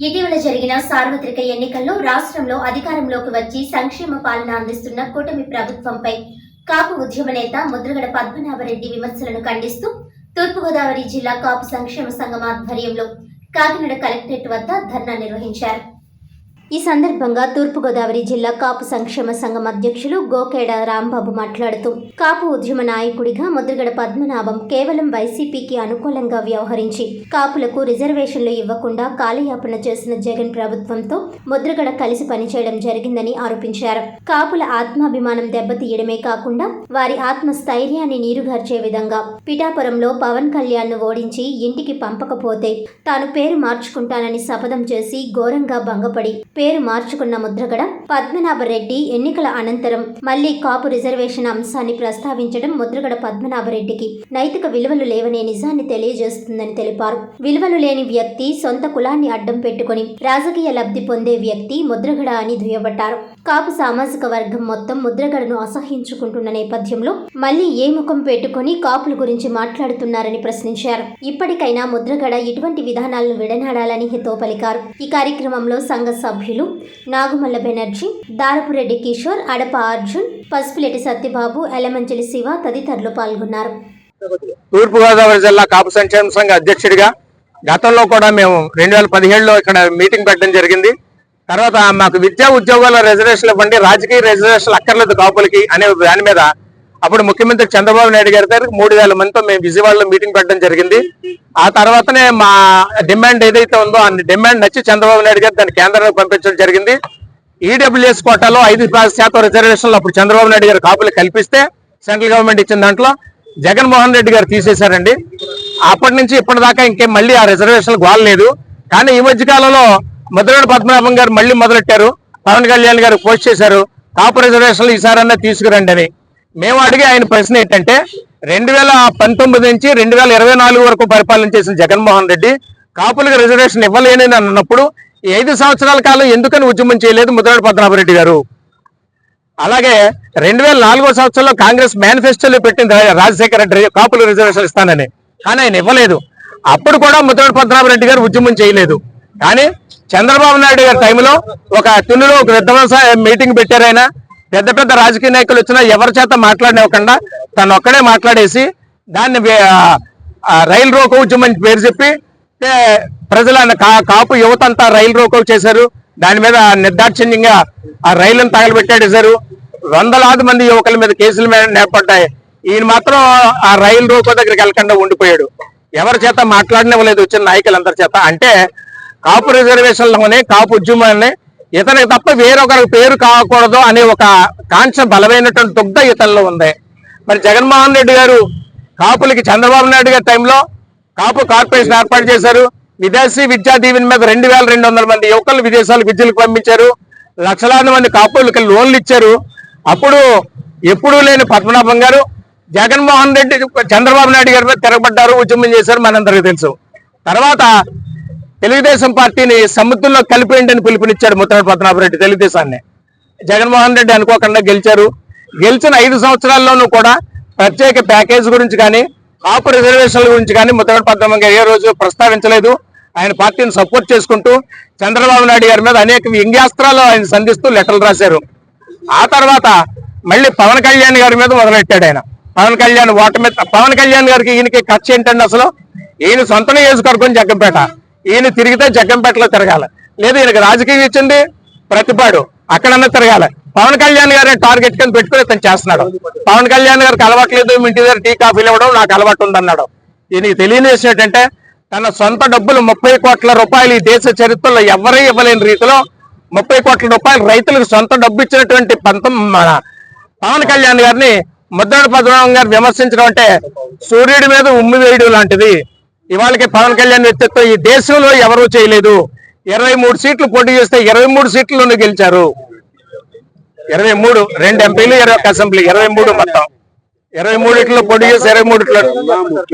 ఇటీవల జరిగిన సార్వత్రిక ఎన్నికల్లో రాష్ట్రంలో అధికారంలోకి వచ్చి సంక్షేమ పాలన అందిస్తున్న కూటమి ప్రభుత్వంపై కాపు ఉద్యమ నేత ముద్రగడ పద్మనాభరెడ్డి విమర్శలను ఖండిస్తూ తూర్పుగోదావరి జిల్లా కాపు సంక్షేమ సంఘం ఆధ్వర్యంలో కాకినాడ కలెక్టరేట్ వద్ద ధర్నా నిర్వహించారు. ఈ సందర్భంగా తూర్పుగోదావరి జిల్లా కాపు సంక్షేమ సంఘం అధ్యక్షులు గోకేడ రాంబాబు మాట్లాడుతూ కాపు ఉద్యమ నాయకుడిగా ముద్రగడ పద్మనాభం కేవలం వైసీపీకి అనుకూలంగా వ్యవహరించి కాపులకు రిజర్వేషన్లు ఇవ్వకుండా కాలయాపన చేసిన జగన్ ప్రభుత్వంతో ముద్రగడ కలిసి పనిచేయడం జరిగిందని ఆరోపించారు. కాపుల ఆత్మాభిమానం దెబ్బతీయడమే కాకుండా వారి ఆత్మస్థైర్యాన్ని నీరుగార్చే విధంగా పిఠాపురంలో పవన్ కళ్యాణ్ను ఓడించి ఇంటికి పంపకపోతే తాను పేరు మార్చుకుంటానని శపథం చేసి ఘోరంగా భంగపడి పేరు మార్చుకున్న ముద్రగడ పద్మనాభరెడ్డి ఎన్నికల అనంతరం మళ్ళీ కాపు రిజర్వేషన్ అంశాన్ని ప్రస్తావించడం ముద్రగడ పద్మనాభరెడ్డికి నైతిక విలువలు లేవనే నిజాన్ని తెలియజేస్తుందని తెలిపారు. విలువలు లేని వ్యక్తి సొంత కులాన్ని అడ్డం పెట్టుకుని రాజకీయ లబ్ధి పొందే వ్యక్తి ముద్రగడ అని దుయ్యబట్టారు. కాపు సామాజిక వర్గం మొత్తం ముద్రగడను అసహించుకుంటున్న నేపథ్యంలో మళ్ళీ ఏ ముఖం పెట్టుకుని కాపుల గురించి మాట్లాడుతున్నారని ప్రశ్నించారు. ఇప్పటికైనా ముద్రగడ ఇటువంటి విధానాలను విడనాడాలని హితో పలికారు. ఈ కార్యక్రమంలో సంఘ సభ్యులు నాగుమల్ల బెనర్జీ దారపురెడ్డి కిషోర్ అడప అర్జున్ పసుపులెటి సత్యబాబు ఎలమంచిలి శివ తదితరులు పాల్గొన్నారు. తూర్పుగోదావరి జిల్లా కాపు సంక్షేమ సంఘ అధ్యక్షుడిగా గతంలో కూడా మేము రెండు వేల పదిహేడులో ఇక్కడ మీటింగ్ పెట్టడం జరిగింది. తర్వాత మాకు విద్యా ఉద్యోగాల రిజర్వేషన్లు ఇవ్వండి రాజకీయ రిజర్వేషన్లు అక్కర్లేదు కాపులకి అనే దాని మీద అప్పుడు ముఖ్యమంత్రి చంద్రబాబు నాయుడు గారి దగ్గర మూడు వేల మందితో మేము విజయవాడలో మీటింగ్ పెట్టడం జరిగింది. ఆ తర్వాతనే మా డిమాండ్ ఏదైతే ఉందో ఆ డిమాండ్ నచ్చి చంద్రబాబు నాయుడు గారు దాన్ని కేంద్రానికి పంపించడం జరిగింది. ఈడబ్ల్యూఎస్ కోటాలో ఐదు శాతం రిజర్వేషన్లు అప్పుడు చంద్రబాబు నాయుడు గారు కాపులు కల్పిస్తే సెంట్రల్ గవర్నమెంట్ ఇచ్చిన దాంట్లో జగన్మోహన్ రెడ్డి గారు తీసేశారండి. అప్పటి నుంచి ఇప్పటిదాకా ఇంకేం మళ్ళీ ఆ రిజర్వేషన్లు గోలలేదు కానీ ఈ మధ్య కాలంలో ముద్రగడ పద్మనాభం గారు మళ్ళీ మొదలెట్టారు. పవన్ కళ్యాణ్ గారు పోస్ట్ చేశారు. కాపు రిజర్వేషన్లు ఈసారన్నా తీసుకురండి అని. మేము అడిగే ఆయన ప్రశ్న ఏంటంటే రెండు వేల పంతొమ్మిది నుంచి రెండు వేల ఇరవై నాలుగు వరకు పరిపాలన చేసిన జగన్మోహన్ రెడ్డి కాపులకు రిజర్వేషన్ ఇవ్వలేనని అన్నప్పుడు ఐదు సంవత్సరాల కాలం ఎందుకని ఉద్యమం చేయలేదు ముద్రాడు పద్మనాభరెడ్డి గారు? అలాగే రెండు వేల నాలుగో సంవత్సరంలో కాంగ్రెస్ మేనిఫెస్టోలో పెట్టింది రాజశేఖర రెడ్డి కాపులు రిజర్వేషన్ ఇస్తానని. కానీ ఆయన ఇవ్వలేదు. అప్పుడు కూడా ముద్రాడు పద్మనాభరెడ్డి గారు ఉద్యమం చేయలేదు. కానీ చంద్రబాబు నాయుడు గారి టైంలో ఒక తున్నులో ఒక విధ్వంస మీటింగ్ పెట్టారు ఆయన. పెద్ద పెద్ద రాజకీయ నాయకులు వచ్చినా ఎవరి చేత మాట్లాడినివ్వకుండా తను ఒక్కడే మాట్లాడేసి దాన్ని రైలు రోకో ఉద్యమం అని పేరు చెప్పి ప్రజల కా- కాపు యువత అంతా రైలు రోకో చేశారు. దాని మీద నిర్దాక్షిణ్యంగా ఆ రైలును తగలబెట్టాడేశారు వందలాది మంది యువకుల మీద కేసులు నేపడ్డాయి నేర్పడ్డాయి. ఈయన మాత్రం ఆ రైలు రోకో దగ్గరికి వెళ్ళకుండా ఉండిపోయాడు. ఎవరి చేత మాట్లాడనివ్వలేదు వచ్చిన నాయకులందరి చేత. అంటే కాపు రిజర్వేషన్లోనే కాపు ఉద్యమాన్ని ఇతనికి తప్ప వేరొకరికి పేరు కాకూడదు అనే ఒక కాంక్ష బలమైనటువంటి దుగ్ధ ఇతనిలో ఉంది. మరి జగన్మోహన్ రెడ్డి గారు కాపులకి చంద్రబాబు నాయుడు గారి టైంలో కాపు కార్పొరేషన్ ఏర్పాటు చేశారు. విదేశీ విద్యా దీవెన మీద రెండు వేల రెండు వందల మంది యువకులు విదేశాలకు విద్యలకు పంపించారు. లక్షలాది మంది కాపులకు లోన్లు ఇచ్చారు. అప్పుడు ఎప్పుడూ లేని పద్మనాభం గారు జగన్మోహన్ రెడ్డి చంద్రబాబు నాయుడు గారి మీద తిరగబడ్డారు ఉద్యమం చేశారు మనందరికీ తెలుసు. తర్వాత తెలుగుదేశం పార్టీని సముద్రంలో కలిపేయండి అని పిలుపునిచ్చాడు ముత్తరాడు పద్మనాభరెడ్డి తెలుగుదేశాన్ని. జగన్మోహన్ రెడ్డి అనుకోకుండా గెలిచారు. గెలిచిన ఐదు సంవత్సరాల్లోనూ కూడా ప్రత్యేక ప్యాకేజ్ గురించి కానీ కాపు రిజర్వేషన్ల గురించి కానీ ముత్తనాడు పద్మనాభం గారు ఏ రోజు ప్రస్తావించలేదు. ఆయన పార్టీని సపోర్ట్ చేసుకుంటూ చంద్రబాబు నాయుడు గారి మీద అనేక వ్యంగ్యాస్త్రాలు ఆయన సంధిస్తూ లెటర్లు రాశారు. ఆ తర్వాత మళ్ళీ పవన్ కళ్యాణ్ గారి మీద మొదలెట్టాడు ఆయన. పవన్ కళ్యాణ్ ఓటమి మీద పవన్ కళ్యాణ్ గారికి ఈయనకి ఖర్చు ఏంటండి అసలు? ఈయన సొంత నియోజకవర్గం జగ్గంపేట. ఈయన తిరిగితే జగ్గంపేటలో తిరగాలి. లేదు ఈయనకి రాజకీయం ఇచ్చింది ప్రతిపాడు అక్కడన్నా తిరగాలి. పవన్ కళ్యాణ్ గారిని టార్గెట్ కింద పెట్టుకుని ఇతను చేస్తున్నాడు. పవన్ కళ్యాణ్ గారికి అలవాట్లేదు మీ ఇంటి దగ్గర టీ కాఫీలు ఇవ్వడం నాకు అలవాటు ఉందన్నాడు. ఈయనకి తెలియని విషయం ఏంటంటే తన సొంత డబ్బులు ముప్పై కోట్ల రూపాయలు ఈ దేశ చరిత్రలో ఎవరూ ఇవ్వలేని రీతిలో ముప్పై కోట్ల రూపాయలు రైతులకు సొంత డబ్బు ఇచ్చినటువంటి పంతం మన పవన్ కళ్యాణ్ గారిని ముద్దడి పద్మనాభం గారు విమర్శించడం అంటే సూర్యుడి మీద ఉమ్మి వేయడం లాంటిది. ఇవాళకి పవన్ కళ్యాణ్ వ్యక్తిత్వం ఈ దేశంలో ఎవరూ చేయలేదు. ఇరవై మూడు సీట్లు పోటీ చేస్తే ఇరవై మూడు సీట్లను గెలిచారు. ఇరవై మూడు రెండు ఎంపీలు ఇరవై ఒక అసెంబ్లీ ఇరవై మూడు మొత్తం. ఇరవై మూడిట్లో పోటీ చేసి ఇరవై మూడిట్లో